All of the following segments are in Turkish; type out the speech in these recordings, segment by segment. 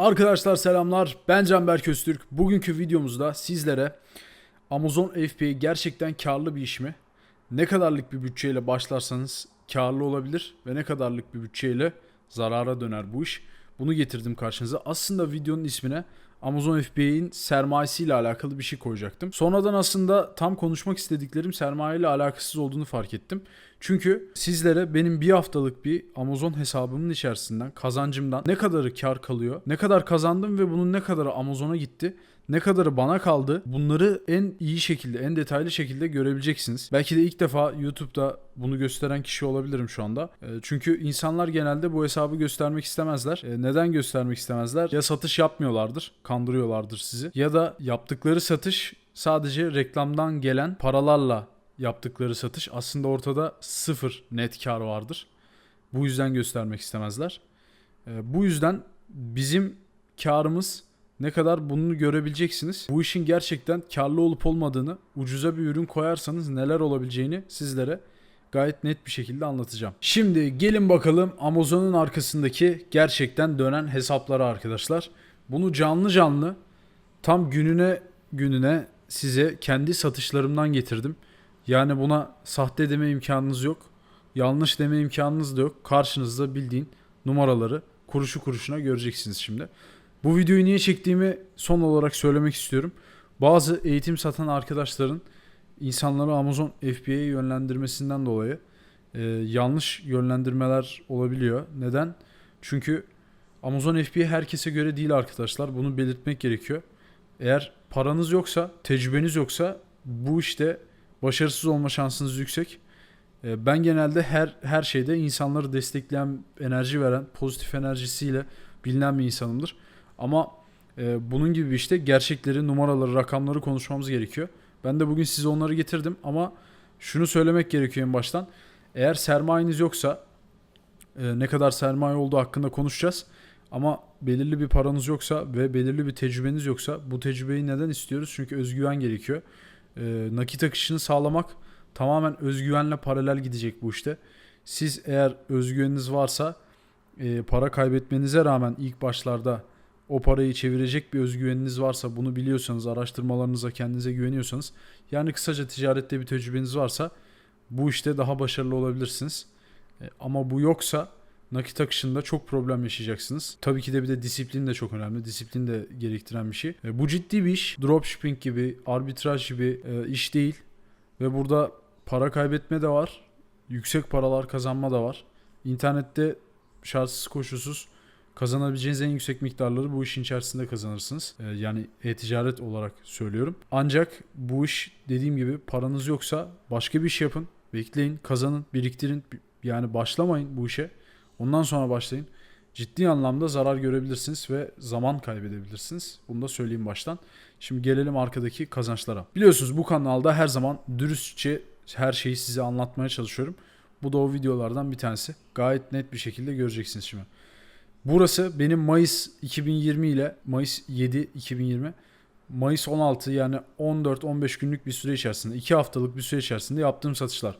Arkadaşlar selamlar. Ben Canberk Öztürk. Bugünkü videomuzda sizlere Amazon FBA gerçekten karlı bir iş mi? Ne kadarlık bir bütçeyle başlarsanız karlı olabilir ve ne kadarlık bir bütçeyle zarara döner bu iş. Bunu getirdim karşınıza. Aslında videonun ismine Amazon FBA'in sermayesiyle alakalı bir şey koyacaktım. Sonradan aslında tam konuşmak istediklerim sermayeyle alakasız olduğunu fark ettim. Çünkü sizlere benim bir haftalık bir Amazon hesabımın içerisinden kazancımdan ne kadarı kar kalıyor, ne kadar kazandım ve bunun ne kadarı Amazon'a gitti, ne kadarı bana kaldı bunları en iyi şekilde, en detaylı şekilde görebileceksiniz. Belki de ilk defa YouTube'da bunu gösteren kişi olabilirim şu anda. E, Çünkü insanlar genelde bu hesabı göstermek istemezler. E, Neden göstermek istemezler? Ya satış yapmıyorlardır, kandırıyorlardır sizi. Ya da yaptıkları satış sadece reklamdan gelen paralarla yaptıkları satış. Aslında ortada sıfır net kar vardır. Bu yüzden göstermek istemezler. E, Bu yüzden bizim karımız ne kadar bunu görebileceksiniz. Bu işin gerçekten karlı olup olmadığını, ucuza bir ürün koyarsanız neler olabileceğini sizlere gayet net bir şekilde anlatacağım. Şimdi gelin bakalım Amazon'un arkasındaki gerçekten dönen hesaplara arkadaşlar. Bunu canlı canlı tam gününe gününe size kendi satışlarımdan getirdim. Yani buna sahte deme imkanınız yok. Yanlış deme imkanınız da yok. Karşınızda bildiğin numaraları kuruşu kuruşuna göreceksiniz şimdi. Bu videoyu niye çektiğimi son olarak söylemek istiyorum. Bazı eğitim satan arkadaşların insanları Amazon FBA'ye yönlendirmesinden dolayı e, yanlış yönlendirmeler olabiliyor. Neden? Çünkü Amazon FBA herkese göre değil arkadaşlar. Bunu belirtmek gerekiyor. Eğer paranız yoksa, tecrübeniz yoksa bu işte başarısız olma şansınız yüksek. E, Ben genelde her her şeyde insanları destekleyen, enerji veren, pozitif enerjisiyle bilinen bir insanımdır. Ama e, bunun gibi işte gerçekleri, numaraları, rakamları konuşmamız gerekiyor. Ben de bugün size onları getirdim ama şunu söylemek gerekiyor en baştan. Eğer sermayeniz yoksa e, ne kadar sermaye olduğu hakkında konuşacağız. Ama belirli bir paranız yoksa ve belirli bir tecrübeniz yoksa bu tecrübeyi neden istiyoruz? Çünkü özgüven gerekiyor. E, nakit akışını sağlamak tamamen özgüvenle paralel gidecek bu işte. Siz eğer özgüveniniz varsa e, para kaybetmenize rağmen ilk başlarda o parayı çevirecek bir özgüveniniz varsa bunu biliyorsanız araştırmalarınıza kendinize güveniyorsanız yani kısaca ticarette bir tecrübeniz varsa bu işte daha başarılı olabilirsiniz. E, ama bu yoksa nakit akışında çok problem yaşayacaksınız. Tabii ki de bir de disiplin de çok önemli. Disiplin de gerektiren bir şey. E, bu ciddi bir iş. Dropshipping gibi, arbitraj gibi e, iş değil. Ve burada para kaybetme de var. Yüksek paralar kazanma da var. İnternette şartsız koşulsuz kazanabileceğiniz en yüksek miktarları bu işin içerisinde kazanırsınız. Ee, yani e-ticaret olarak söylüyorum. Ancak bu iş dediğim gibi paranız yoksa başka bir iş yapın. Bekleyin, kazanın, biriktirin. Yani başlamayın bu işe. Ondan sonra başlayın. Ciddi anlamda zarar görebilirsiniz ve zaman kaybedebilirsiniz. Bunu da söyleyeyim baştan. Şimdi gelelim arkadaki kazançlara. Biliyorsunuz bu kanalda her zaman dürüstçe her şeyi size anlatmaya çalışıyorum. Bu da o videolardan bir tanesi. Gayet net bir şekilde göreceksiniz şimdi. Burası benim Mayıs 2020 ile Mayıs 7 2020 Mayıs 16 yani 14-15 günlük bir süre içerisinde 2 haftalık bir süre içerisinde yaptığım satışlar.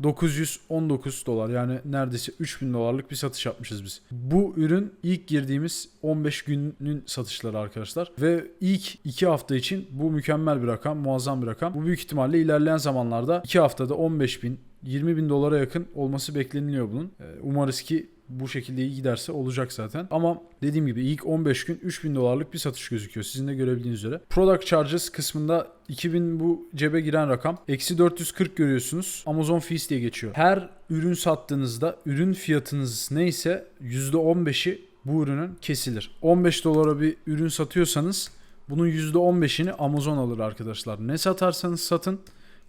2919 dolar yani neredeyse 3000 dolarlık bir satış yapmışız biz. Bu ürün ilk girdiğimiz 15 günün satışları arkadaşlar. Ve ilk 2 hafta için bu mükemmel bir rakam, muazzam bir rakam. Bu büyük ihtimalle ilerleyen zamanlarda 2 haftada 15 bin 20 bin dolara yakın olması bekleniliyor bunun. Ee, Umarız ki bu şekilde iyi giderse olacak zaten. Ama dediğim gibi ilk 15 gün 3000 dolarlık bir satış gözüküyor. Sizin de görebildiğiniz üzere. Product Charges kısmında 2000 bu cebe giren rakam. Eksi 440 görüyorsunuz. Amazon Fees diye geçiyor. Her ürün sattığınızda ürün fiyatınız neyse %15'i bu ürünün kesilir. 15 dolara bir ürün satıyorsanız bunun %15'ini Amazon alır arkadaşlar. Ne satarsanız satın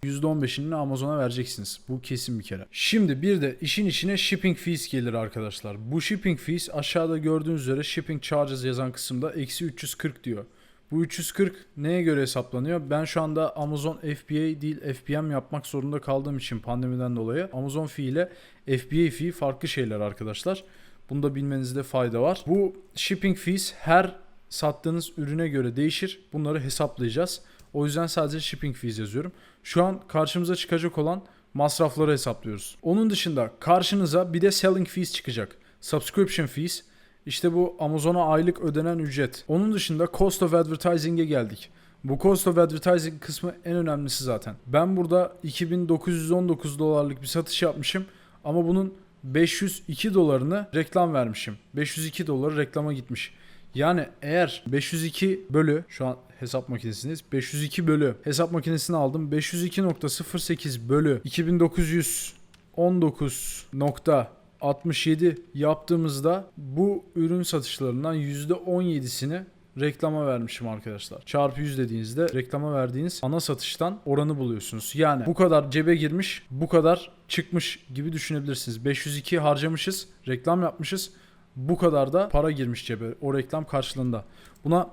%15'ini Amazon'a vereceksiniz. Bu kesin bir kere. Şimdi bir de işin içine shipping fees gelir arkadaşlar. Bu shipping fees aşağıda gördüğünüz üzere shipping charges yazan kısımda eksi 340 diyor. Bu 340 neye göre hesaplanıyor? Ben şu anda Amazon FBA değil FBM yapmak zorunda kaldığım için pandemiden dolayı Amazon fee ile FBA fee farklı şeyler arkadaşlar. Bunu da bilmenizde fayda var. Bu shipping fees her sattığınız ürüne göre değişir. Bunları hesaplayacağız. O yüzden sadece shipping fees yazıyorum. Şu an karşımıza çıkacak olan masrafları hesaplıyoruz. Onun dışında karşınıza bir de selling fees çıkacak. Subscription fees İşte bu Amazon'a aylık ödenen ücret. Onun dışında cost of advertising'e geldik. Bu cost of advertising kısmı en önemlisi zaten. Ben burada 2919 dolarlık bir satış yapmışım ama bunun 502 dolarını reklam vermişim. 502 doları reklama gitmiş. Yani eğer 502 bölü şu an hesap makinesindeyiz. 502 bölü hesap makinesini aldım. 502.08 bölü 2919.67 yaptığımızda bu ürün satışlarından %17'sini reklama vermişim arkadaşlar. Çarpı 100 dediğinizde reklama verdiğiniz ana satıştan oranı buluyorsunuz. Yani bu kadar cebe girmiş, bu kadar çıkmış gibi düşünebilirsiniz. 502 harcamışız, reklam yapmışız. Bu kadar da para girmiş cebe o reklam karşılığında. Buna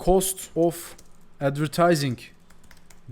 cost of advertising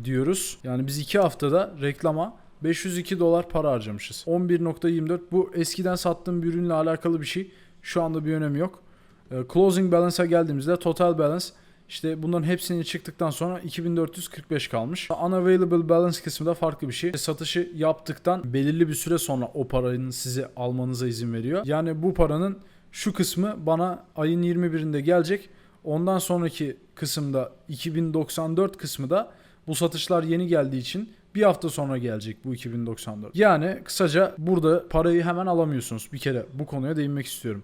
diyoruz. Yani biz 2 haftada reklama 502 dolar para harcamışız. 11.24 bu eskiden sattığım bir ürünle alakalı bir şey. Şu anda bir önemi yok. Ee, Closing balance'a geldiğimizde total balance işte bunların hepsini çıktıktan sonra 2445 kalmış. Unavailable balance kısmı da farklı bir şey. Satışı yaptıktan belirli bir süre sonra o paranın size almanıza izin veriyor. Yani bu paranın şu kısmı bana ayın 21'inde gelecek. Ondan sonraki kısımda 2094 kısmı da bu satışlar yeni geldiği için bir hafta sonra gelecek bu 2094. Yani kısaca burada parayı hemen alamıyorsunuz. Bir kere bu konuya değinmek istiyorum.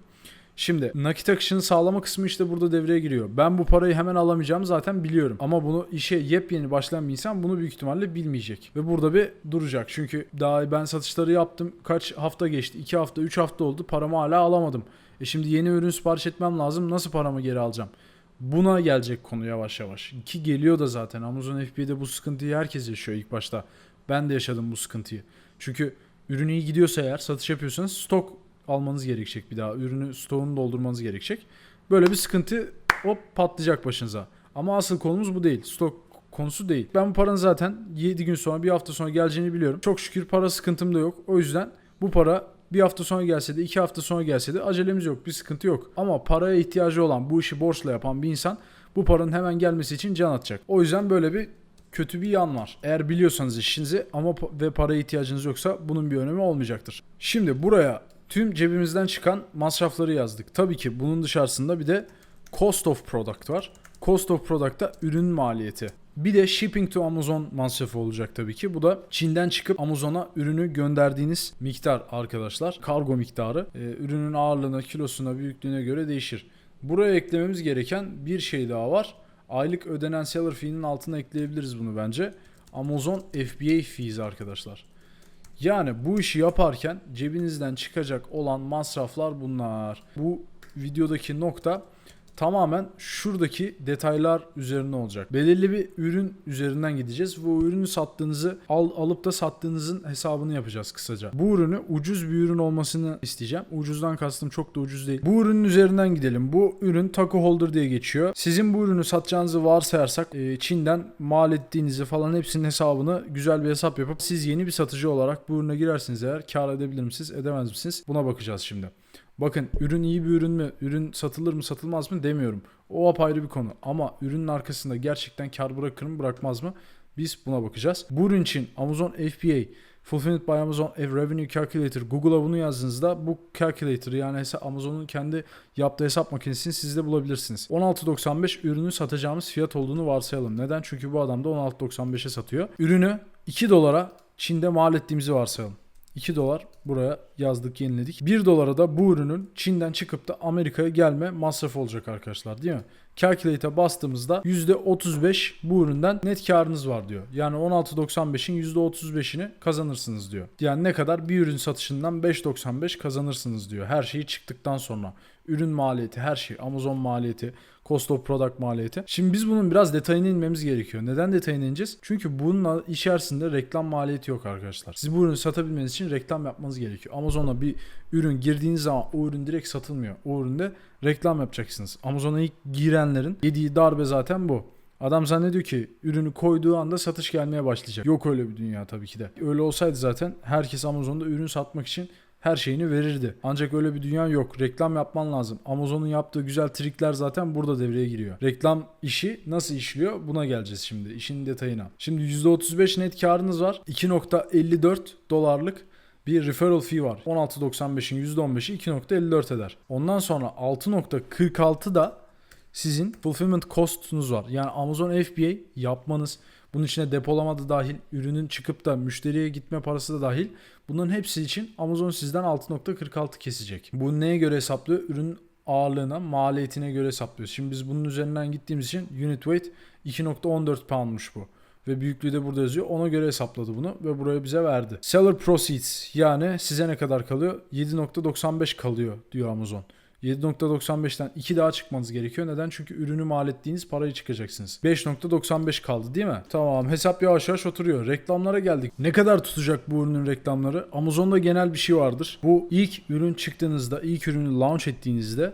Şimdi nakit akışını sağlama kısmı işte burada devreye giriyor. Ben bu parayı hemen alamayacağım zaten biliyorum. Ama bunu işe yepyeni başlayan bir insan bunu büyük ihtimalle bilmeyecek. Ve burada bir duracak. Çünkü daha ben satışları yaptım. Kaç hafta geçti? 2 hafta, 3 hafta oldu. Paramı hala alamadım. E şimdi yeni ürün sipariş etmem lazım. Nasıl paramı geri alacağım? Buna gelecek konu yavaş yavaş. Ki geliyor da zaten. Amazon FBA'de bu sıkıntıyı herkes yaşıyor ilk başta. Ben de yaşadım bu sıkıntıyı. Çünkü ürün iyi gidiyorsa eğer satış yapıyorsanız stok almanız gerekecek bir daha. Ürünü stoğunu doldurmanız gerekecek. Böyle bir sıkıntı hop patlayacak başınıza. Ama asıl konumuz bu değil. Stok konusu değil. Ben bu paranın zaten 7 gün sonra bir hafta sonra geleceğini biliyorum. Çok şükür para sıkıntım da yok. O yüzden bu para bir hafta sonra gelse de iki hafta sonra gelse de acelemiz yok. Bir sıkıntı yok. Ama paraya ihtiyacı olan bu işi borçla yapan bir insan bu paranın hemen gelmesi için can atacak. O yüzden böyle bir kötü bir yan var. Eğer biliyorsanız işinizi ama ve paraya ihtiyacınız yoksa bunun bir önemi olmayacaktır. Şimdi buraya tüm cebimizden çıkan masrafları yazdık. Tabii ki bunun dışarısında bir de cost of product var. Cost of product'ta ürün maliyeti. Bir de shipping to Amazon masrafı olacak tabii ki. Bu da Çin'den çıkıp Amazon'a ürünü gönderdiğiniz miktar arkadaşlar. Kargo miktarı. Ee, ürünün ağırlığına, kilosuna, büyüklüğüne göre değişir. Buraya eklememiz gereken bir şey daha var. Aylık ödenen seller fee'nin altına ekleyebiliriz bunu bence. Amazon FBA fees arkadaşlar. Yani bu işi yaparken cebinizden çıkacak olan masraflar bunlar. Bu videodaki nokta tamamen şuradaki detaylar üzerine olacak. Belirli bir ürün üzerinden gideceğiz. Bu ürünü sattığınızı al, alıp da sattığınızın hesabını yapacağız kısaca. Bu ürünü ucuz bir ürün olmasını isteyeceğim. Ucuzdan kastım çok da ucuz değil. Bu ürünün üzerinden gidelim. Bu ürün taco holder diye geçiyor. Sizin bu ürünü satacağınızı varsayarsak e, Çin'den mal ettiğinizi falan hepsinin hesabını güzel bir hesap yapıp siz yeni bir satıcı olarak bu ürüne girersiniz eğer kar edebilir misiniz edemez misiniz? Buna bakacağız şimdi. Bakın ürün iyi bir ürün mü, ürün satılır mı satılmaz mı demiyorum. O apayrı bir konu. Ama ürünün arkasında gerçekten kar bırakır mı bırakmaz mı? Biz buna bakacağız. Bu ürün için Amazon FBA, Fulfilled by Amazon Revenue Calculator, Google'a bunu yazdığınızda bu calculator yani Amazon'un kendi yaptığı hesap makinesini siz de bulabilirsiniz. 16.95 ürünü satacağımız fiyat olduğunu varsayalım. Neden? Çünkü bu adam da 16.95'e satıyor. Ürünü 2 dolara Çin'de mal ettiğimizi varsayalım. 2 dolar buraya yazdık yeniledik. 1 dolara da bu ürünün Çin'den çıkıp da Amerika'ya gelme masrafı olacak arkadaşlar değil mi? Calculate'e bastığımızda %35 bu üründen net karınız var diyor. Yani 16.95'in %35'ini kazanırsınız diyor. Yani ne kadar? Bir ürün satışından 5.95 kazanırsınız diyor. Her şeyi çıktıktan sonra. Ürün maliyeti, her şey, Amazon maliyeti, cost of product maliyeti. Şimdi biz bunun biraz detayına inmemiz gerekiyor. Neden detayına ineceğiz? Çünkü bunun içerisinde reklam maliyeti yok arkadaşlar. Siz bu ürünü satabilmeniz için reklam yapmanız gerekiyor. Amazon'a bir ürün girdiğiniz zaman o ürün direkt satılmıyor. O üründe reklam yapacaksınız. Amazon'a ilk girenlerin yediği darbe zaten bu. Adam zannediyor ki ürünü koyduğu anda satış gelmeye başlayacak. Yok öyle bir dünya tabii ki de. Öyle olsaydı zaten herkes Amazon'da ürün satmak için her şeyini verirdi. Ancak öyle bir dünya yok. Reklam yapman lazım. Amazon'un yaptığı güzel trikler zaten burada devreye giriyor. Reklam işi nasıl işliyor? Buna geleceğiz şimdi. İşin detayına. Şimdi %35 net karınız var. 2.54 dolarlık bir referral fee var. 16.95'in %15'i 2.54 eder. Ondan sonra 6.46 da sizin fulfillment cost'unuz var. Yani Amazon FBA yapmanız, bunun içine depolama da dahil, ürünün çıkıp da müşteriye gitme parası da dahil. Bunların hepsi için Amazon sizden 6.46 kesecek. Bu neye göre hesaplıyor? Ürünün ağırlığına, maliyetine göre hesaplıyoruz. Şimdi biz bunun üzerinden gittiğimiz için unit weight 2.14 poundmuş bu. Ve büyüklüğü de burada yazıyor. Ona göre hesapladı bunu ve buraya bize verdi. Seller proceeds yani size ne kadar kalıyor? 7.95 kalıyor diyor Amazon. 7.95'ten 2 daha çıkmanız gerekiyor. Neden? Çünkü ürünü mal ettiğiniz parayı çıkacaksınız. 5.95 kaldı değil mi? Tamam hesap yavaş yavaş oturuyor. Reklamlara geldik. Ne kadar tutacak bu ürünün reklamları? Amazon'da genel bir şey vardır. Bu ilk ürün çıktığınızda, ilk ürünü launch ettiğinizde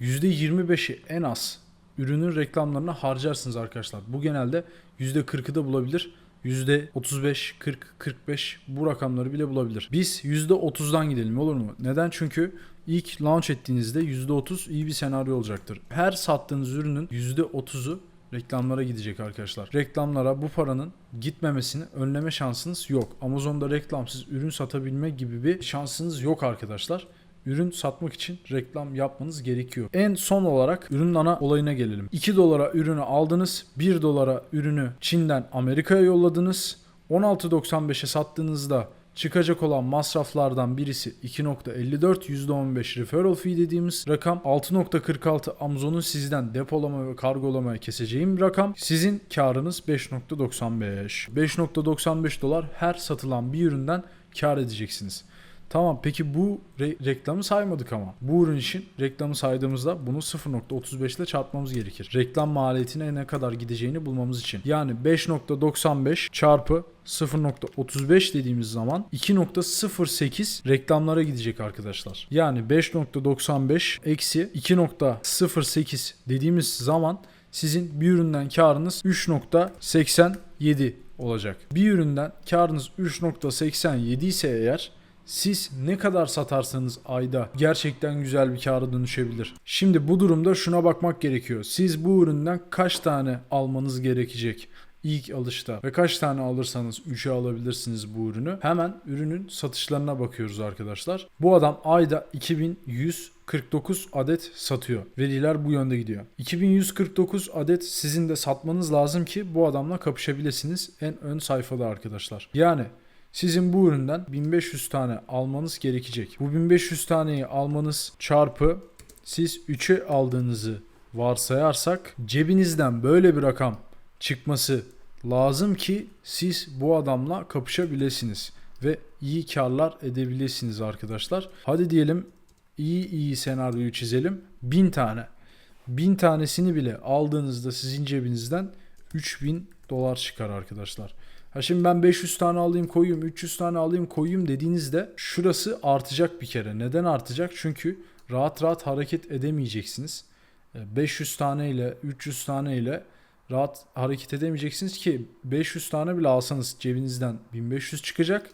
%25'i en az ürünün reklamlarına harcarsınız arkadaşlar. Bu genelde %40'ı da bulabilir. %35, 40, 45 bu rakamları bile bulabilir. Biz %30'dan gidelim olur mu? Neden? Çünkü ilk launch ettiğinizde %30 iyi bir senaryo olacaktır. Her sattığınız ürünün %30'u reklamlara gidecek arkadaşlar. Reklamlara bu paranın gitmemesini önleme şansınız yok. Amazon'da reklamsız ürün satabilme gibi bir şansınız yok arkadaşlar ürün satmak için reklam yapmanız gerekiyor. En son olarak ürünün ana olayına gelelim. 2 dolara ürünü aldınız. 1 dolara ürünü Çin'den Amerika'ya yolladınız. 16.95'e sattığınızda çıkacak olan masraflardan birisi 2.54 %15 referral fee dediğimiz rakam 6.46 Amazon'un sizden depolama ve kargolamaya keseceğim rakam sizin karınız 5.95 5.95 dolar her satılan bir üründen kar edeceksiniz. Tamam peki bu re- reklamı saymadık ama. Bu ürün için reklamı saydığımızda bunu 0.35 ile çarpmamız gerekir. Reklam maliyetine ne kadar gideceğini bulmamız için. Yani 5.95 çarpı 0.35 dediğimiz zaman 2.08 reklamlara gidecek arkadaşlar. Yani 5.95 eksi 2.08 dediğimiz zaman sizin bir üründen karınız 3.87 olacak. Bir üründen karınız 3.87 ise eğer siz ne kadar satarsanız ayda gerçekten güzel bir kâra dönüşebilir. Şimdi bu durumda şuna bakmak gerekiyor. Siz bu üründen kaç tane almanız gerekecek? ilk alışta ve kaç tane alırsanız 3'e alabilirsiniz bu ürünü. Hemen ürünün satışlarına bakıyoruz arkadaşlar. Bu adam ayda 2149 adet satıyor. Veriler bu yönde gidiyor. 2149 adet sizin de satmanız lazım ki bu adamla kapışabilirsiniz en ön sayfada arkadaşlar. Yani sizin bu üründen 1500 tane almanız gerekecek. Bu 1500 taneyi almanız çarpı siz 3'e aldığınızı varsayarsak cebinizden böyle bir rakam çıkması lazım ki siz bu adamla kapışabilirsiniz ve iyi karlar edebilirsiniz arkadaşlar. Hadi diyelim iyi iyi senaryoyu çizelim. 1000 tane. 1000 tanesini bile aldığınızda sizin cebinizden 3000 dolar çıkar arkadaşlar. Ha şimdi ben 500 tane alayım koyayım, 300 tane alayım koyayım dediğinizde şurası artacak bir kere. Neden artacak? Çünkü rahat rahat hareket edemeyeceksiniz. 500 tane ile 300 tane ile rahat hareket edemeyeceksiniz ki 500 tane bile alsanız cebinizden 1500 çıkacak.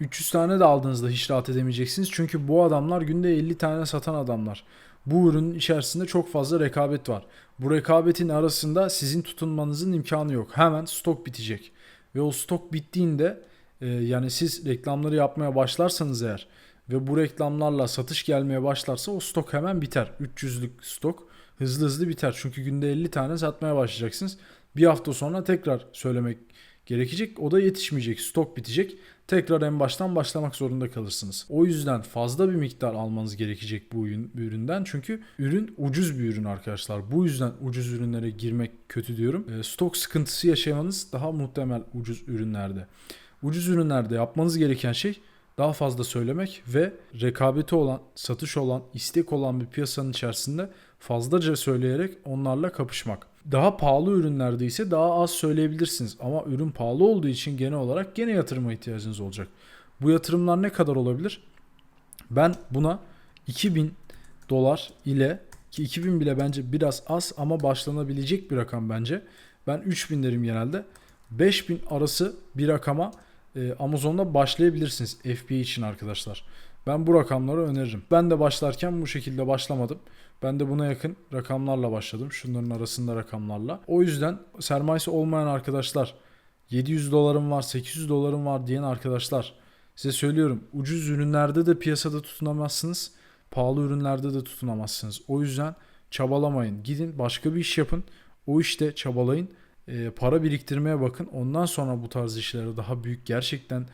300 tane de aldığınızda hiç rahat edemeyeceksiniz. Çünkü bu adamlar günde 50 tane satan adamlar. Bu ürünün içerisinde çok fazla rekabet var. Bu rekabetin arasında sizin tutunmanızın imkanı yok. Hemen stok bitecek. Ve o stok bittiğinde e, yani siz reklamları yapmaya başlarsanız eğer ve bu reklamlarla satış gelmeye başlarsa o stok hemen biter. 300'lük stok hızlı hızlı biter. Çünkü günde 50 tane satmaya başlayacaksınız. Bir hafta sonra tekrar söylemek gerekecek. O da yetişmeyecek. Stok bitecek. Tekrar en baştan başlamak zorunda kalırsınız. O yüzden fazla bir miktar almanız gerekecek bu üründen. Çünkü ürün ucuz bir ürün arkadaşlar. Bu yüzden ucuz ürünlere girmek kötü diyorum. Stok sıkıntısı yaşamanız daha muhtemel ucuz ürünlerde. Ucuz ürünlerde yapmanız gereken şey daha fazla söylemek ve rekabeti olan, satış olan, istek olan bir piyasanın içerisinde fazlaca söyleyerek onlarla kapışmak. Daha pahalı ürünlerde ise daha az söyleyebilirsiniz ama ürün pahalı olduğu için genel olarak gene yatırıma ihtiyacınız olacak. Bu yatırımlar ne kadar olabilir? Ben buna 2000 dolar ile ki 2000 bile bence biraz az ama başlanabilecek bir rakam bence. Ben 3000 derim genelde. 5000 arası bir rakama e, Amazon'da başlayabilirsiniz FBA için arkadaşlar. Ben bu rakamları öneririm. Ben de başlarken bu şekilde başlamadım. Ben de buna yakın rakamlarla başladım. Şunların arasında rakamlarla. O yüzden sermayesi olmayan arkadaşlar 700 dolarım var 800 dolarım var diyen arkadaşlar Size söylüyorum ucuz ürünlerde de piyasada tutunamazsınız. Pahalı ürünlerde de tutunamazsınız. O yüzden çabalamayın. Gidin başka bir iş yapın. O işte çabalayın. Ee, para biriktirmeye bakın. Ondan sonra bu tarz işlere daha büyük gerçekten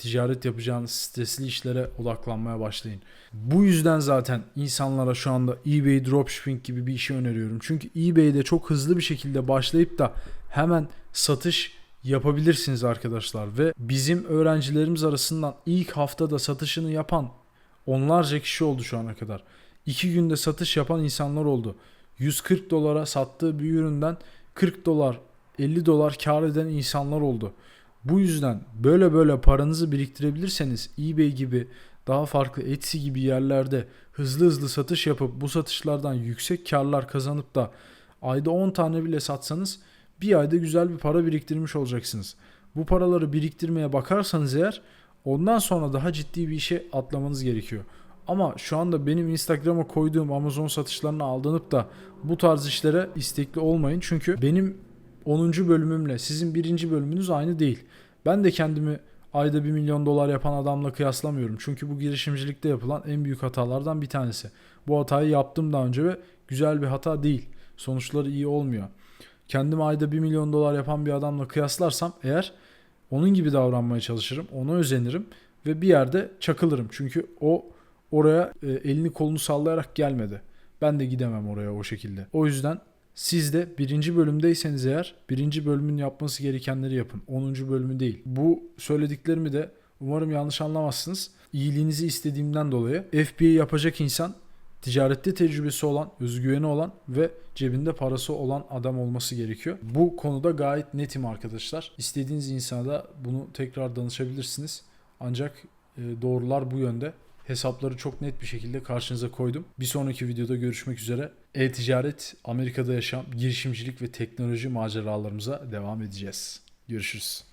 ticaret yapacağınız stresli işlere odaklanmaya başlayın. Bu yüzden zaten insanlara şu anda eBay dropshipping gibi bir işi öneriyorum. Çünkü eBay'de çok hızlı bir şekilde başlayıp da hemen satış yapabilirsiniz arkadaşlar ve bizim öğrencilerimiz arasından ilk haftada satışını yapan onlarca kişi oldu şu ana kadar. İki günde satış yapan insanlar oldu. 140 dolara sattığı bir üründen 40 dolar 50 dolar kar eden insanlar oldu. Bu yüzden böyle böyle paranızı biriktirebilirseniz eBay gibi daha farklı Etsy gibi yerlerde hızlı hızlı satış yapıp bu satışlardan yüksek karlar kazanıp da ayda 10 tane bile satsanız bir ayda güzel bir para biriktirmiş olacaksınız. Bu paraları biriktirmeye bakarsanız eğer ondan sonra daha ciddi bir işe atlamanız gerekiyor. Ama şu anda benim Instagram'a koyduğum Amazon satışlarına aldanıp da bu tarz işlere istekli olmayın. Çünkü benim 10. bölümümle sizin birinci bölümünüz aynı değil. Ben de kendimi ayda 1 milyon dolar yapan adamla kıyaslamıyorum. Çünkü bu girişimcilikte yapılan en büyük hatalardan bir tanesi. Bu hatayı yaptım daha önce ve güzel bir hata değil. Sonuçları iyi olmuyor. Kendimi ayda 1 milyon dolar yapan bir adamla kıyaslarsam eğer onun gibi davranmaya çalışırım. Ona özenirim ve bir yerde çakılırım. Çünkü o oraya e, elini kolunu sallayarak gelmedi. Ben de gidemem oraya o şekilde. O yüzden siz de birinci bölümdeyseniz eğer birinci bölümün yapması gerekenleri yapın. 10. bölümü değil. Bu söylediklerimi de umarım yanlış anlamazsınız. İyiliğinizi istediğimden dolayı FBA yapacak insan ticarette tecrübesi olan, özgüveni olan ve cebinde parası olan adam olması gerekiyor. Bu konuda gayet netim arkadaşlar. İstediğiniz insana da bunu tekrar danışabilirsiniz. Ancak e, doğrular bu yönde. Hesapları çok net bir şekilde karşınıza koydum. Bir sonraki videoda görüşmek üzere. E-ticaret, Amerika'da yaşam, girişimcilik ve teknoloji maceralarımıza devam edeceğiz. Görüşürüz.